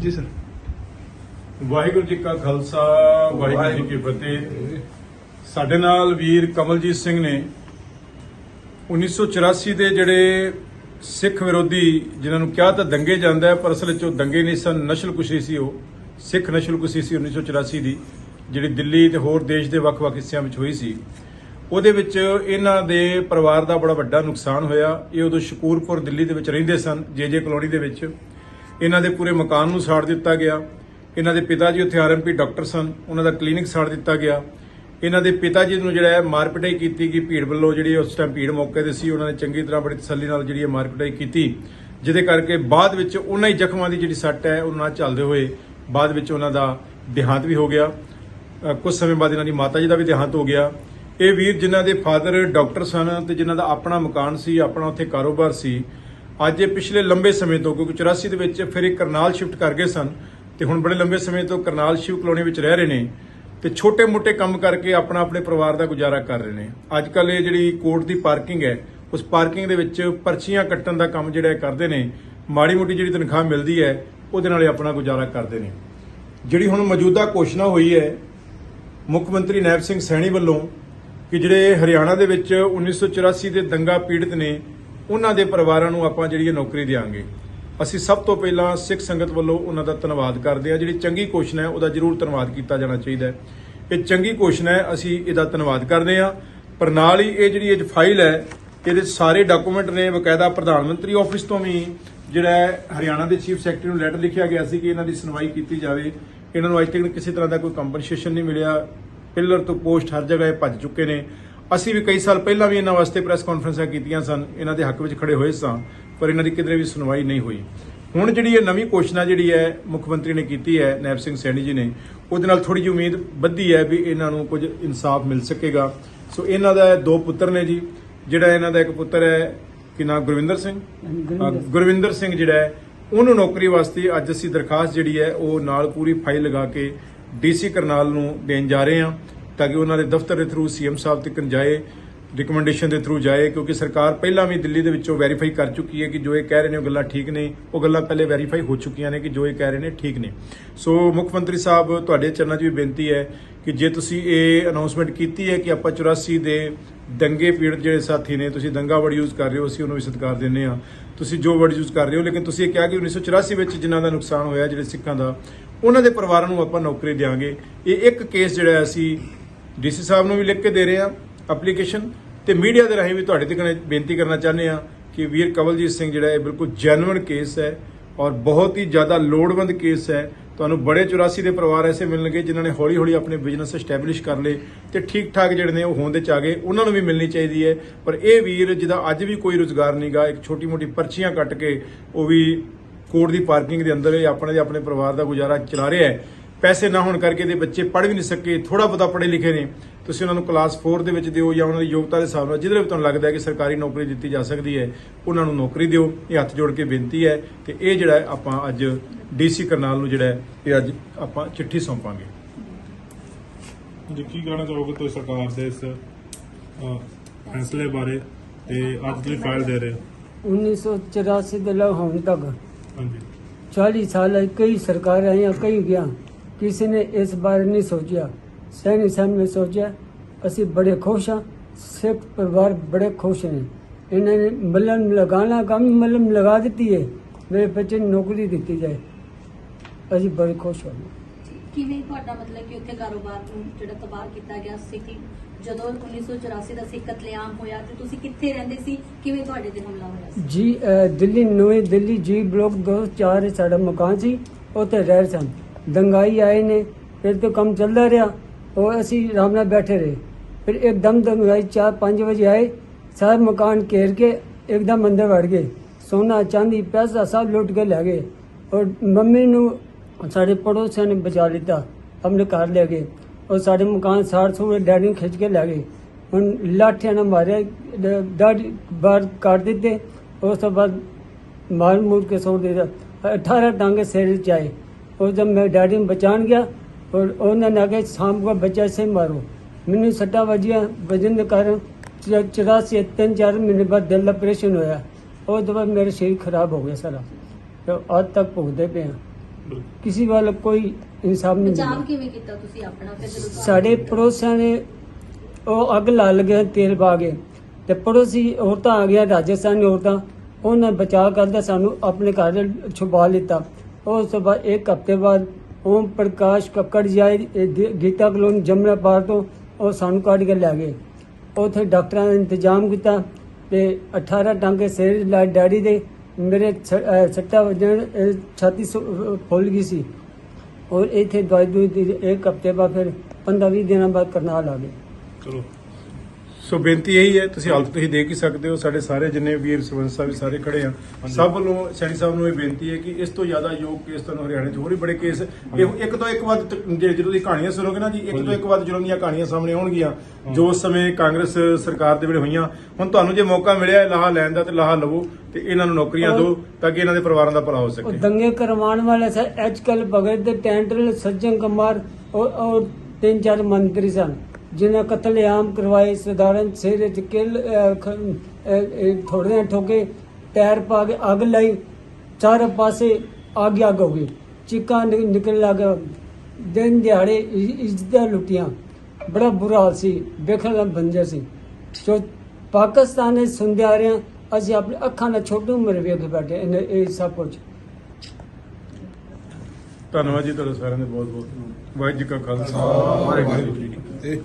ਜੀ ਸਰ। ਵਾਹਿਗੁਰੂ ਜੀ ਕਾ ਖਾਲਸਾ, ਵਾਹਿਗੁਰੂ ਜੀ ਕੀ ਫਤਿਹ। ਸਾਡੇ ਨਾਲ ਵੀਰ ਕਮਲਜੀਤ ਸਿੰਘ ਨੇ 1984 ਦੇ ਜਿਹੜੇ ਸਿੱਖ ਵਿਰੋਧੀ, ਜਿਨ੍ਹਾਂ ਨੂੰ ਕਿਹਾ ਤਾਂ ਦੰਗੇ ਜਾਂਦਾ ਹੈ, ਪਰ ਅਸਲ ਵਿੱਚ ਉਹ ਦੰਗੇ ਨਹੀਂ ਸਨ, ਨਸ਼ਲਕੁਸ਼ੀ ਸੀ ਉਹ। ਸਿੱਖ ਨਸ਼ਲਕੁਸ਼ੀ ਸੀ 1984 ਦੀ, ਜਿਹੜੀ ਦਿੱਲੀ ਤੇ ਹੋਰ ਦੇਸ਼ ਦੇ ਵੱਖ-ਵੱਖ ਹਿੱਸਿਆਂ ਵਿੱਚ ਹੋਈ ਸੀ। ਉਹਦੇ ਵਿੱਚ ਇਹਨਾਂ ਦੇ ਪਰਿਵਾਰ ਦਾ ਬੜਾ ਵੱਡਾ ਨੁਕਸਾਨ ਹੋਇਆ। ਇਹ ਉਦੋਂ ਸ਼ਕੂਰਪੁਰ ਦਿੱਲੀ ਦੇ ਵਿੱਚ ਰਹਿੰਦੇ ਸਨ ਜੇ ਕਲੋਨੀ ਦੇ ਵਿੱਚ। ਇਹਨਾਂ ਦੇ ਪੂਰੇ ਮਕਾਨ ਨੂੰ ਸਾੜ ਦਿੱਤਾ ਗਿਆ। ਇਹਨਾਂ ਦੇ ਪਿਤਾ ਜੀ ਉੱਥੇ ਆਰਐਮਪੀ ਡਾਕਟਰ ਸਨ ਉਹਨਾਂ ਦਾ ਕਲੀਨਿਕ ਸਾੜ ਦਿੱਤਾ ਗਿਆ। ਇਹਨਾਂ ਦੇ ਪਿਤਾ ਜੀ ਨੂੰ ਜਿਹੜਾ ਹੈ ਮਾਰਪਿਟਾਈ ਕੀਤੀ ਗਈ ਭੀੜ ਵੱਲੋਂ ਜਿਹੜੀ ਉਸ ਟਾਈਮ ਭੀੜ ਮੌਕੇ ਤੇ ਸੀ ਉਹਨਾਂ ਨੇ ਚੰਗੀ ਤਰ੍ਹਾਂ ਬੜੀ ਤਸੱਲੀ ਨਾਲ ਜਿਹੜੀ ਇਹ ਮਾਰਪਿਟਾਈ ਕੀਤੀ। ਜਿਹਦੇ ਕਰਕੇ ਬਾਅਦ ਵਿੱਚ ਉਹਨਾਂ ਹੀ ਜ਼ਖਮਾਂ ਦੀ ਜਿਹੜੀ ਸੱਟ ਹੈ ਉਹਨਾਂ ਨਾਲ ਚੱਲਦੇ ਹੋਏ ਬਾਅਦ ਵਿੱਚ ਉਹਨਾਂ ਦਾ ਦੇਹਾਂਤ ਵੀ ਹੋ ਗਿਆ। ਅ, ਕੁਝ ਸਮੇਂ ਬਾਅਦ ਇਹਨਾਂ ਦੀ ਮਾਤਾ ਜੀ ਦਾ ਵੀ ਦੇਹਾਂਤ ਹੋ ਗਿਆ। ਇਹ ਵੀਰ ਜਿਨ੍ਹਾਂ ਦੇ ਫਾਦਰ ਡਾਕਟਰ ਸਨ ਤੇ ਜਿਨ੍ਹਾਂ ਦਾ ਆਪਣਾ ਮਕਾਨ ਸੀ ਆਪਣਾ ਉੱਥੇ ਕਾਰੋਬਾਰ ਸੀ ਅੱਜ ਇਹ ਪਿਛਲੇ ਲੰਬੇ ਸਮੇਂ ਤੋਂ, ਕਿਉਂਕਿ 84 ਦੇ ਵਿੱਚ ਫਿਰ ਇਹ ਕਰਨਾਲ ਸ਼ਿਫਟ ਕਰ ਗਏ ਸਨ, ਤੇ ਹੁਣ ਬੜੇ ਲੰਬੇ ਸਮੇਂ ਤੋਂ ਕਰਨਾਲ ਸ਼ਿਵ ਕਲੋਨੀ ਵਿੱਚ ਰਹਿ ਰਹੇ ਨੇ, ਤੇ ਛੋਟੇ-ਮੋਟੇ ਕੰਮ ਕਰਕੇ ਆਪਣਾ ਆਪਣੇ ਪਰਿਵਾਰ ਦਾ ਗੁਜ਼ਾਰਾ ਕਰ ਰਹੇ ਨੇ। ਅੱਜ ਕੱਲ ਇਹ ਜਿਹੜੀ ਕੋਰਟ ਦੀ ਪਾਰਕਿੰਗ ਹੈ, ਉਸ ਪਾਰਕਿੰਗ ਦੇ ਵਿੱਚ ਪਰਚੀਆਂ ਕੱਟਣ ਦਾ ਕੰਮ ਜਿਹੜਾ ਕਰਦੇ ਨੇ ਮਾੜੀ ਮੋਟੀ ਜਿਹੜੀ ਤਨਖਾਹ ਮਿਲਦੀ ਹੈ, ਉਹਦੇ ਨਾਲ ਇਹ ਆਪਣਾ ਗੁਜ਼ਾਰਾ ਕਰਦੇ ਨੇ। ਜਿਹੜੀ ਹੁਣ ਮੌਜੂਦਾ ਘੋਸ਼ਣਾ ਹੋਈ ਹੈ, ਮੁੱਖ ਮੰਤਰੀ ਨੈਬ ਸਿੰਘ ਸੈਣੀ ਵੱਲੋਂ ਕਿ ਜਿਹੜੇ ਹਰਿਆਣਾ ਦੇ ਵਿੱਚ 1984 ਦੇ ਦੰਗਾ ਪੀੜਤ ਨੇ ਉਹਨਾਂ ਦੇ ਪਰਿਵਾਰਾਂ ਨੂੰ ਆਪਾਂ ਜਿਹੜੀ ਇਹ ਨੌਕਰੀ ਦੇਵਾਂਗੇ ਅਸੀਂ ਸਭ ਤੋਂ ਪਹਿਲਾਂ ਸਿੱਖ ਸੰਗਤ ਵੱਲੋਂ ਉਹਨਾਂ ਦਾ ਧੰਨਵਾਦ ਕਰਦੇ ਹਾਂ। ਜਿਹੜੀ ਚੰਗੀ ਘੋਸ਼ਣਾ ਹੈ, ਉਹਦਾ ਜ਼ਰੂਰ ਧੰਨਵਾਦ ਕੀਤਾ ਜਾਣਾ ਚਾਹੀਦਾ ਹੈ। ਇਹ ਚੰਗੀ ਘੋਸ਼ਣਾ ਹੈ, ਅਸੀਂ ਇਹਦਾ ਧੰਨਵਾਦ ਕਰਦੇ ਹਾਂ। ਪਰ ਨਾਲ ਹੀ ਇਹ ਜਿਹੜੀ ਇਹ ਫਾਈਲ ਹੈ, ਇਹਦੇ ਸਾਰੇ ਡਾਕੂਮੈਂਟ ਨੇ ਬਕਾਇਦਾ ਪ੍ਰਧਾਨ ਮੰਤਰੀ ਆਫਿਸ ਤੋਂ ਵੀ ਜਿਹੜਾ ਹੈ, ਹਰਿਆਣਾ ਦੇ ਚੀਫ ਸੈਕਟਰੀ ਨੂੰ ਲੈਟਰ ਲਿਖਿਆ ਗਿਆ ਸੀ ਕਿ ਇਹਨਾਂ ਦੀ ਸੁਣਵਾਈ ਕੀਤੀ ਜਾਵੇ। ਇਹਨਾਂ ਨੂੰ ਅੱਜ ਤੱਕ ਕਿਸੇ ਤਰ੍ਹਾਂ ਦਾ ਕੋਈ ਕੰਪਨਸੇਸ਼ਨ ਨਹੀਂ ਮਿਲਿਆ। ਪਿਲਰ ਤੋਂ ਪੋਸਟ ਹਰ ਜਗ੍ਹਾ ਇਹ ਭੱਜ ਚੁੱਕੇ ਨੇ। ਅਸੀਂ ਵੀ ਕਈ ਸਾਲ ਪਹਿਲਾਂ ਵੀ ਇਹਨਾਂ ਵਾਸਤੇ ਪ੍ਰੈਸ ਕਾਨਫਰੰਸਾਂ ਕੀਤੀਆਂ ਸਨ ਇਹਨਾਂ ਦੇ ਹੱਕ ਵਿੱਚ ਖੜੇ ਹੋਏ ਸਾਂ ਪਰ ਇਹਨਾਂ ਦੀ ਕਿਧਰੇ ਵੀ ਸੁਣਵਾਈ ਨਹੀਂ ਹੋਈ। ਹੁਣ ਜਿਹੜੀ ਇਹ ਨਵੀਂ ਘੋਸ਼ਣਾ ਜਿਹੜੀ ਹੈ ਮੁੱਖ ਮੰਤਰੀ ਨੇ ਕੀਤੀ ਹੈ ਨੈਬ ਸਿੰਘ ਸੈਣੀ ਜੀ ਨੇ ਉਹਦੇ ਨਾਲ ਥੋੜੀ ਜਿਹੀ ਉਮੀਦ ਵੱਧੀ ਹੈ ਵੀ ਇਹਨਾਂ ਨੂੰ ਕੁਝ ਇਨਸਾਫ ਮਿਲ ਸਕੇਗਾ। ਸੋ ਇਹਨਾਂ ਦਾ ਦੋ ਪੁੱਤਰ ਨੇ ਜੀ ਜਿਹੜਾ ਇਹਨਾਂ ਦਾ ਇੱਕ ਪੁੱਤਰ ਹੈ ਕਿ ਨਾਮ ਗੁਰਵਿੰਦਰ ਸਿੰਘ। ਗੁਰਵਿੰਦਰ ਸਿੰਘ ਜਿਹੜਾ ਹੈ ਉਹਨੂੰ ਨੌਕਰੀ ਵਾਸਤੇ ਅੱਜ ਅਸੀਂ ਦਰਖਾਸਤ ਜਿਹੜੀ ਹੈ ਉਹ ਨਾਲ ਪੂਰੀ ਫਾਈਲ ਲਗਾ ਕੇ ਡੀਸੀ ਕਰਨਾਲ ਨੂੰ ਦੇਣ ਜਾ ਰਹੇ ਹਾਂ। ਤਾਂ ਕਿ ਉਹਨਾਂ ਦੇ ਦਫ਼ਤਰ ਦੇ ਥਰੂ ਸੀਐਮ ਸਾਹਿਬ ਤੱਕ ਜਾਏ ਰਿਕਮੈਂਡੇਸ਼ਨ ਦੇ ਥਰੂ ਜਾਏ, ਕਿਉਂਕਿ ਸਰਕਾਰ ਪਹਿਲਾਂ ਵੀ ਦਿੱਲੀ ਦੇ ਵਿੱਚੋਂ ਵੈਰੀਫਾਈ ਕਰ ਚੁੱਕੀ ਹੈ ਕਿ ਜੋ ਇਹ ਕਹਿ ਰਹੇ ਨੇ ਉਹ ਗੱਲਾਂ ਠੀਕ ਨੇ। ਉਹ ਗੱਲਾਂ ਪਹਿਲੇ ਵੈਰੀਫਾਈ ਹੋ ਚੁੱਕੀਆਂ ਨੇ ਕਿ ਜੋ ਇਹ ਕਹਿ ਰਹੇ ਨੇ ਠੀਕ ਨੇ। ਸੋ ਮੁੱਖ ਮੰਤਰੀ ਸਾਹਿਬ, ਤੁਹਾਡੇ ਚਰਨਾਂ 'ਚ ਵੀ ਬੇਨਤੀ ਹੈ ਕਿ ਜੇ ਤੁਸੀਂ ਇਹ ਅਨਾਉਂਸਮੈਂਟ ਕੀਤੀ ਹੈ ਕਿ ਆਪਾਂ 84 ਦੇ ਦੰਗੇ ਪੀੜਤ ਜਿਹੜੇ ਸਾਥੀ ਨੇ, ਤੁਸੀਂ ਦੰਗਾ ਵਰਡ ਯੂਜ਼ ਕਰ ਰਹੇ ਹੋ, ਅਸੀਂ ਉਹਨੂੰ ਵੀ ਸਤਿਕਾਰ ਦਿੰਦੇ ਆ ਤੁਸੀਂ ਜੋ ਵਰਡ ਯੂਜ਼ ਕਰ ਰਹੇ ਹੋ, ਲੇਕਿਨ ਤੁਸੀਂ ਇਹ ਕਿਹਾ ਕਿ 1984 ਵਿੱਚ ਜਿਨ੍ਹਾਂ ਦਾ ਨੁਕਸਾਨ ਹੋਇਆ, ਜਿਹੜੇ ਸਿੱਖਾਂ ਦਾ, ਉਹਨਾਂ ਦੇ ਪਰਿਵਾਰਾਂ ਨੂੰ ਆਪਾਂ ਨੌਕਰੀ ਦੇਵਾਂਗੇ ਇਹ ਇੱਕ ਕੇਸ ਜਿਹੜਾ ਅਸੀਂ ਡੀਸੀ ਸਾਹਿਬ ਨੂੰ ਵੀ ਲਿਖ ਕੇ ਦੇ ਰਹੇ ਹਾਂ ਐਪਲੀਕੇਸ਼ਨ ਤੇ ਮੀਡੀਆ ਦੇ ਰਾਹੀਂ ਵੀ ਤੁਹਾਡੇ ਤੱਕ ਬੇਨਤੀ ਕਰਨਾ ਚਾਹੁੰਦੇ ਆ ਕਿ ਵੀਰ ਕਵਲਜੀਤ ਸਿੰਘ ਜਿਹੜਾ ਇਹ ਬਿਲਕੁਲ ਜੈਨੂਇਨ ਕੇਸ ਹੈ ਔਰ ਬਹੁਤ ਹੀ ਜ਼ਿਆਦਾ ਲੋੜਵੰਦ ਕੇਸ ਹੈ। ਤੁਹਾਨੂੰ ਬੜੇ 84 ਦੇ ਪਰਿਵਾਰ ਐਸੇ ਮਿਲਣਗੇ ਜਿਨ੍ਹਾਂ ਨੇ ਹੌਲੀ-ਹੌਲੀ ਆਪਣੇ ਬਿਜ਼ਨਸ ਐਸਟੈਬਲਿਸ਼ ਕਰ ਲਏ ਤੇ ਠੀਕ-ਠਾਕ ਜਿਹੜੇ ਨੇ ਉਹ ਹੋਂਦ ਚ ਆ ਗਏ ਉਹਨਾਂ ਨੂੰ ਵੀ ਮਿਲਣੀ ਚਾਹੀਦੀ ਹੈ। ਪਰ ਇਹ ਵੀਰ ਜਿਹਦਾ ਅੱਜ ਵੀ ਕੋਈ ਰੁਜ਼ਗਾਰ ਨਹੀਂਗਾ ਇੱਕ ਛੋਟੀ-ਮੋਟੀ ਪਰਚੀਆਂ ਕੱਟ ਕੇ ਉਹ ਵੀ ਕੋਰਟ ਦੀ ਪਾਰਕਿੰਗ ਦੇ ਅੰਦਰ ਇਹ ਆਪਣੇ ਦੇ ਆਪਣੇ ਪਰਿਵਾਰ ਦਾ ਗੁਜ਼ਾਰਾ ਚਲਾ ਰਿਹਾ ਹੈ। ਪੈਸੇ ਨਾ ਹੋਣ ਕਰਕੇ ਇਹਦੇ ਬੱਚੇ ਪੜ੍ਹ ਵੀ ਨਹੀਂ ਸਕੇ ਥੋੜਾ ਬਹੁਤਾ ਪੜ੍ਹੇ ਲਿਖੇ ਨੇ। ਤੁਸੀਂ ਉਹਨਾਂ ਨੂੰ ਕਲਾਸ 4 ਦੇ ਵਿੱਚ ਦਿਓ ਜਾਂ ਉਹਨਾਂ ਦੀ ਯੋਗਤਾ ਦੇ ਹਿਸਾਬ ਨਾਲ ਜਿਹਦੇ ਵੀ ਤੁਹਾਨੂੰ ਲੱਗਦਾ ਹੈ ਕਿ ਸਰਕਾਰੀ ਨੌਕਰੀ ਦਿੱਤੀ ਜਾ ਸਕਦੀ ਹੈ ਉਹਨਾਂ ਨੂੰ ਨੌਕਰੀ ਦਿਓ। ਇਹ ਹੱਥ ਜੋੜ ਕੇ ਬੇਨਤੀ ਹੈ ਤੇ ਇਹ ਜਿਹੜਾ ਆਪਾਂ ਅੱਜ ਡੀਸੀ ਕਰਨਾਲ ਨੂੰ ਜਿਹੜਾ ਇਹ ਅੱਜ ਆਪਾਂ ਚਿੱਠੀ ਸੌਂਪਾਂਗੇ। ਜੀ ਕੀ ਕਹਿਣਾ ਚਾਹੋਗੇ ਤੁਸੀਂ ਸਰਕਾਰ ਦੇ ਇਸ ਫੈਸਲੇ ਬਾਰੇ ਤੇ ਅੱਜ ਤੁਸੀਂ ਫਾਈਲ ਦੇ ਰਹੇ ਹੋ? 1984 ਦੇ ਲਓ ਹੁਣ ਤੱਕ ਹਾਂਜੀ। 40 ਸਾਲ ਹੈ, ਕਈ ਸਰਕਾਰਾਂ ਆਈਆਂ ਕਈ ਗਿਆ। ਕਿਸੇ ਨੇ ਇਸ ਬਾਰੇ ਨਹੀਂ ਸੋਚਿਆ ਸੈਣੀ ਸਾਹਿਬ ਨੇ ਸੋਚਿਆ ਅਸੀਂ ਬੜੇ ਖੁਸ਼ ਹਾਂ ਸਿੱਖ ਪਰਿਵਾਰ ਬੜੇ ਖੁਸ਼ ਨੇ। ਇਹਨਾਂ ਨੇ ਮੱਲਮ ਲਗਾਣਾ ਕੰਮ ਮੱਲਮ ਲਗਾ ਦਿੱਤੀ ਹੈ ਮੇਰੇ ਬੱਚੇ ਨੂੰ ਨੌਕਰੀ ਦਿੱਤੀ ਜਾਏ। ਅਸੀਂ ਬੜੇ ਖੁਸ਼ ਹਾਂ। ਕਿਵੇਂ ਤੁਹਾਡਾ ਮਤਲਬ ਕਿ ਉੱਥੇ ਕਾਰੋਬਾਰ ਨੂੰ ਜਿਹੜਾ ਤਬਾਹ ਕੀਤਾ ਗਿਆ ਸਿੱਖ ਜਦੋਂ 1984 ਦਾ ਸਿੱਖ ਕਤਲੇਆਮ ਹੋਇਆ ਤੇ ਤੁਸੀਂ ਕਿੱਥੇ ਰਹਿੰਦੇ ਸੀ? ਕਿਵੇਂ ਤੁਹਾਡੇ ਤੇ ਹਮਲਾ ਹੋਇਆ ਸੀ? ਜੀ ਦਿੱਲੀ ਨਵੇਂ ਦਿੱਲੀ ਜੀ ਬਲੋਕ 204 ਸਾਡਾ ਮਕਾਨ ਸੀ ਉੱਥੇ ਰਹਿ ਸਨ। ਦੰਗਾਈ ਆਏ ਨੇ, ਫਿਰ ਤੋਂ ਕੰਮ ਚੱਲਦਾ ਰਿਹਾ, ਉਹ ਅਸੀਂ ਆਰਾਮ ਨਾਲ ਬੈਠੇ ਰਹੇ। ਫਿਰ ਇੱਕਦਮ ਦੰਗਾਈ 4-5 ਵਜੇ ਆਏ, ਸਾਰਾ ਮਕਾਨ ਘੇਰ ਕੇ ਇੱਕਦਮ ਅੰਦਰ ਵੜ ਗਏ। ਸੋਨਾ, ਚਾਂਦੀ, ਪੈਸਾ ਸਭ ਲੁੱਟ ਕੇ ਲੈ ਗਏ। ਔਰ ਮੰਮੀ ਨੂੰ ਸਾਡੇ ਪੜੋਸੀਆਂ ਨੇ ਬਚਾ ਲਿੱਤਾ, ਆਪਣੇ ਘਰ ਲੈ ਗਏ। ਔਰ ਸਾਡੇ ਮਕਾਨ ਸਾੜ ਸੂੜੇ ਡੈਡੀ ਨੂੰ ਖਿੱਚ ਕੇ ਲੈ ਗਏ। ਹੁਣ ਲਾਠੀਆਂ ਨਾਲ ਮਾਰਿਆ ਡ- ਬਾਹਰ ਕੱਢ ਦਿੱਤੇ। ਉਸ ਤੋਂ ਬਾਅਦ ਮਾਰ ਮੂਰ ਕੇ ਸੌ ਦਿੱਤਾ 18 ਡਾਂਗੇ ਸਿਰ ਚ ਆਏ। ਉਹ ਜਦ ਮੈਂ ਡੈਡੀ ਨੂੰ ਬਚਾਣ ਗਿਆ ਔਰ ਉਹਨਾਂ ਨੇ ਆਗੇ ਸ਼ਾਮ ਕੋ ਬੱਚਾ ਸੇ ਮਾਰੋ। ਮੈਨੂੰ ਸੱਟਾਂ ਵੱਜੀਆਂ ਵਜਨ ਦੇ ਕਾਰਨ 84 ਤਿੰਨ ਚਾਰ ਮਹੀਨੇ ਬਾਅਦ ਦਿਲ ਦਾ ਆਪਰੇਸ਼ਨ ਹੋਇਆ। ਉਹ ਬਾਅਦ ਮੇਰਾ ਸਰੀਰ ਖਰਾਬ ਹੋ ਗਿਆ ਸਾਰਾ। ਤੇ ਅੱਜ ਤੱਕ ਭੁਗਦੇ ਪਏ ਹਾਂ। ਕਿਸੇ ਵੱਲ ਕੋਈ ਇਨਸਾਫ ਨਹੀਂ ਬਚਾਅ ਕਿਵੇਂ ਕੀਤਾ ਤੁਸੀਂ ਆਪਣਾ? ਫਿਰ ਸਾਡੇ ਪੜੋਸੀਆਂ ਨੇ ਉਹ ਅੱਗ ਲਾ ਲਗੇ ਤੇਲ ਪਾ ਕੇ। ਤੇ ਪੜੋਸੀ ਔਰਤਾਂ ਆ ਗਿਆ ਰਾਜਸਥਾਨੀ ਔਰਤਾਂ। ਉਹਨਾਂ ਬਚਾਅ ਕਰਦਾ ਸਾਨੂੰ ਆਪਣੇ ਘਰ ਛੁਪਾ ਲਿੱਤਾ। ਉਸ ਤੋਂ ਬਾਅਦ ਇੱਕ ਹਫ਼ਤੇ ਬਾਅਦ ਓਮ ਪ੍ਰਕਾਸ਼ ਕੱਕੜ ਜਾਏ ਗੀਤਾ ਕਲੋਨੀ ਜਮਨਾ ਪਾਰ ਤੋਂ ਉਹ ਸਾਨੂੰ ਕੱਢ ਕੇ ਲੈ ਗਏ ਉੱਥੇ ਡਾਕਟਰਾਂ ਨੇ ਇੰਤਜ਼ਾਮ ਕੀਤਾ ਤੇ 18 ਟਾਂਕੇ ਸਿਰ ਲਾ ਡੈਡੀ ਦੇ ਮੇਰੇ ਛ- ਸੱਟਾਂ ਵਜਣ ਛਾਤੀ ਸੁ- ਫੁੱਲ ਗਈ ਸੀ ਔਰ ਇੱਥੇ ਦਵਾਈ ਦੂਈ ਇੱਕ ਹਫ਼ਤੇ ਬਾਅਦ ਫਿਰ 15 20 ਦਿਨਾਂ ਬਾਅਦ ਕਰਨਾਲ ਆ ਗਏ ਚਲੋ ਸੋ ਬੇਨਤੀ ਇਹੀ ਹੈ ਤੁਸੀਂ ਹਾਲਤ ਤੁਸੀਂ ਦੇਖ ਹੀ ਸਕਦੇ ਹੋ ਸਾਡੇ ਸਾਰੇ ਜਿੰਨੇ ਵੀਰ ਸਰਵੰਸਾ ਵੀ ਸਾਰੇ ਖੜੇ ਆ ਸਭ ਨੂੰ ਸੈਣੀ ਸਾਹਿਬ ਨੂੰ ਇਹ ਬੇਨਤੀ ਹੈ ਕਿ ਇਸ ਤੋਂ ਜ਼ਿਆਦਾ ਯੋਗ ਕੇਸ ਤੁਹਾਨੂੰ ਹਰਿਆਣੇ 'ਚ ਹੋਰ ਵੀ ਬੜੇ ਕੇਸ ਇਹ ਇੱਕ ਤੋਂ ਇੱਕ ਵੱਧ ਤ- ਜੇ ਜਦੋਂ ਤੁਸੀਂ ਕਹਾਣੀਆਂ ਸੁਣੋਗੇ ਨਾ ਜੀ ਇੱਕ ਤੋਂ ਇੱਕ ਵੱਧ ਜਦੋਂ ਦੀਆਂ ਕਹਾਣੀਆਂ ਸਾਹਮਣੇ ਆਉਣਗੀਆਂ ਜੋ ਉਸ ਸਮੇਂ ਕਾਂਗਰਸ ਸਰਕਾਰ ਦੇ ਵੇਲੇ ਹੋਈਆਂ ਹੁਣ ਤੁਹਾਨੂੰ ਜੇ ਮੌਕਾ ਮਿਲਿਆ ਲਾਹਾ ਲੈਣ ਦਾ ਤੇ ਲਾਹਾ ਲਵੋ ਤੇ ਇਹਨਾਂ ਨੂੰ ਨੌਕਰੀਆਂ ਦਿਓ ਤਾਂ ਕਿ ਇਹਨਾਂ ਦੇ ਪਰਿਵਾਰਾਂ ਦਾ ਭਲਾ ਹੋ ਉਹ ਸਕੇ दंगे करवाने वाले सर आजकल भगत दे टेंडर सज्जन कुमार और, और तीन चार मंत्री सन ਜਿਨ੍ਹਾਂ ਕਤਲ ਆਮ ਕਰਵਾਏ ਸਧਾਰਨ ਸਿਰੇ ਚ ਕਿਲ ਥੋੜੇ ਠੋਕੇ ਟਾਇਰ ਪਾ ਕੇ ਅੱਗ ਲਾਈ ਚਾਰੇ ਪਾਸੇ ਅੱਗ ਅੱਗ ਗਈ। ਚੀਕਾਂ ਨਿਕਲਣ ਲੱਗਾ ਦਿਨ ਦਿਹਾੜੇ ਇੱਜ਼ਤਾਂ ਲੁੱਟੀਆਂ। ਬੜਾ ਬੁਰਾ ਹਾਲ ਸੀ। ਵੇਖਣ ਦਾ ਬੰਜਰ ਸੀ। ਸੋ ਪਾਕਿਸਤਾਨ ਦੇ ਸੁਣਦਿਆ ਰਿਆਂ ਅਸੀਂ ਆਪਣੇ ਅੱਖਾਂ ਨਾਲ ਛੋਟੀ ਉਮਰ ਵੇਖ ਬੈਠੇ ਇਹ ਸਭ ਕੁਝ। ਧੰਨਵਾਦ ਜੀ ਤੁਹਾਡਾ ਸਾਰਿਆਂ ਦਾ ਬਹੁਤ ਬਹੁਤ ਵਾਹਿਗੁਰੂ ਜੀ ਕਾ ਖਾਲਸਾ। ਵਾਹਿਗੁਰੂ ਜੀ ਕੀ ਫਤਿਹ।